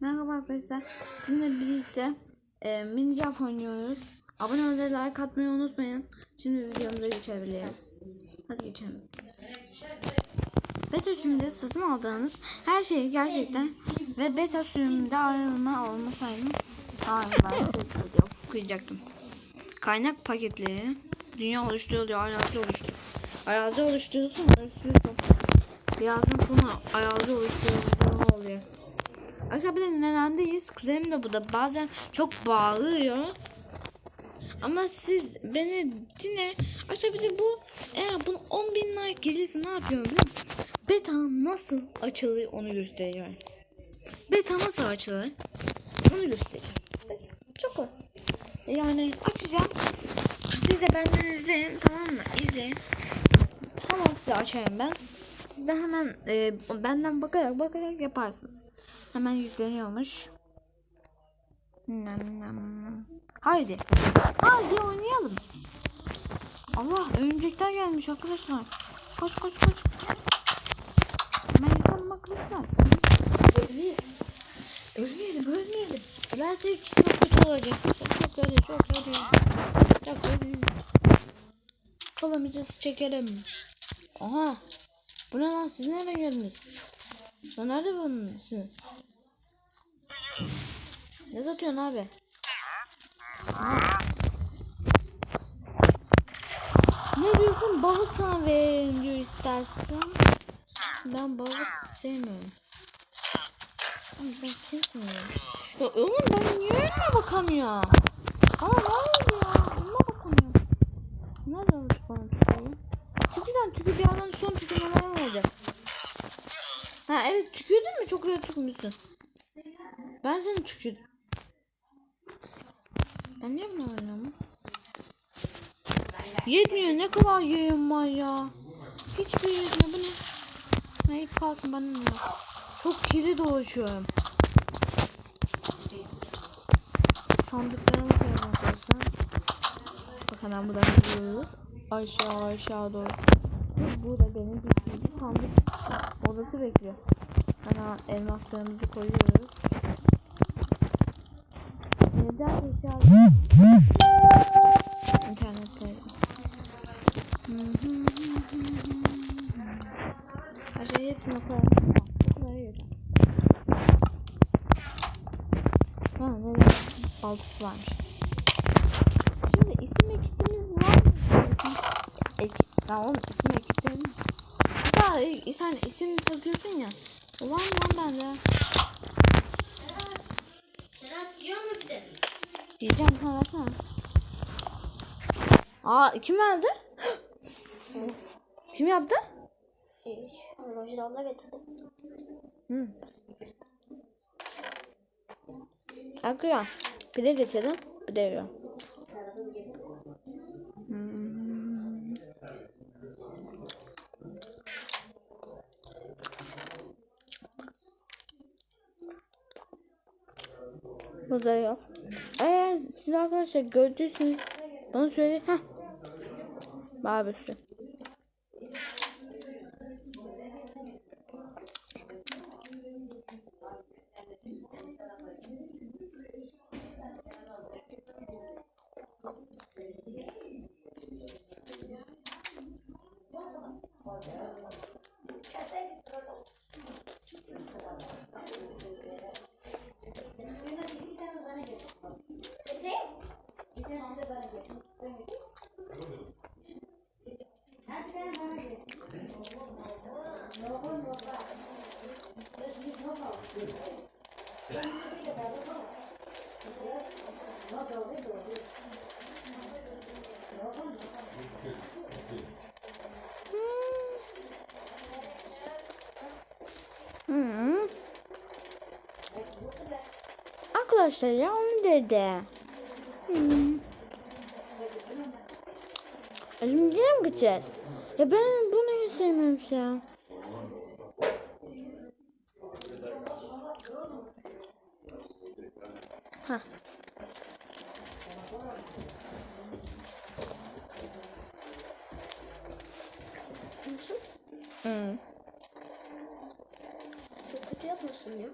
Merhaba arkadaşlar. Sizinle birlikte e, Minecraft oynuyoruz. Abone olmayı, like atmayı unutmayın. Şimdi videomuza geçebiliriz. Hadi geçelim. Beta sürümünde satın aldığınız her şeyi gerçekten ve beta sürümünde ayrılma olmasaydı ben okuyacaktım. Kaynak paketleri dünya oluşturuluyor, arazi oluşturuyor. Arazi oluşturulsun, oluşturulsun. Birazdan sonra arazi oluşturuluyor oluyor. Arkadaşlar bir de nedendeyiz. Kuzenim de burada bazen çok bağırıyor. Ama siz beni dinle. Arkadaşlar bir de bu eğer bunu 10 bin like gelirse ne yapıyorum biliyor? Beta nasıl açılır onu göstereceğim. Beta nasıl açılır onu göstereceğim. Çok o. Yani açacağım. Siz de benden izleyin tamam mı? İzleyin. Hemen size açayım ben. Siz de hemen e, benden bakarak bakarak yaparsınız. Hemen yükleniyormuş. Haydi. Haydi oynayalım. Allah örümcekler gelmiş arkadaşlar. Koş koş koş. Hemen yıkanma arkadaşlar. Ölmeyiz. Ölmeyelim ölmeyelim. Ölersek çok kötü olacak. Çok kötü çok kötü. Çok kötü. Kolumuzu çekelim. Aha. Bu ne lan siz nereden geldiniz? Sen nerede bulunmuşsun? Ne satıyorsun abi? Ne diyorsun? Balık sana vereyim diyor istersen. Ben balık sevmiyorum. Oğlum sen kimsin ya? Ya oğlum ben niye önüme bakamıyorum? Aa ne oldu ya? Önüme bakamıyorum. Nerede almış bana tükürüğü? Tükürden tükür bir yandan son tükürmeler olacak. Ha evet tükürdün mü? Çok güzel tükürmüşsün. Ben seni tükürdüm. Ben niye bunu oynuyorum? Yetmiyor ne kadar yayın var ya. Hiçbir yetmiyor bu ne? Hayır kalsın bana ne? Çok kirli dolaşıyorum. Sandıklarımı koyalım arkadaşlar. Bak hemen buradan gidiyoruz. Aşağı aşağı doğru. Burada benim bir sandık odası bekliyor. Hemen elmaslarımızı koyuyoruz. Neden eşyalar? İnternette. Her şeyi hepsine koyalım. Tamam, Bu kadar yeter. Ha neden? Baltısı varmış. Şimdi isim ekitimiz var mı? İsim ek... Lan oğlum isim ekitlerim. Hatta e, sen isim takıyorsun ya. Ulan lan. Serhat yiyor mu bir de? Diyeceğim sana versene. Aa kim verdi? kim yaptı? Hiç. Roji abla getirdi. Hı. Akıyor. Pide getirdim. Pide yiyor. Hmm. Burada yok. Siz arkadaşlar gördüyseniz bana söyle. Heh. Bana Hı. Arkadaşlar ya onu dedi. Hmm. Elimciye mi gideceğiz? Ya ben bunu hiç sevmiyorum ya. Ha. Hı. Çok kötü yapmışsın ya.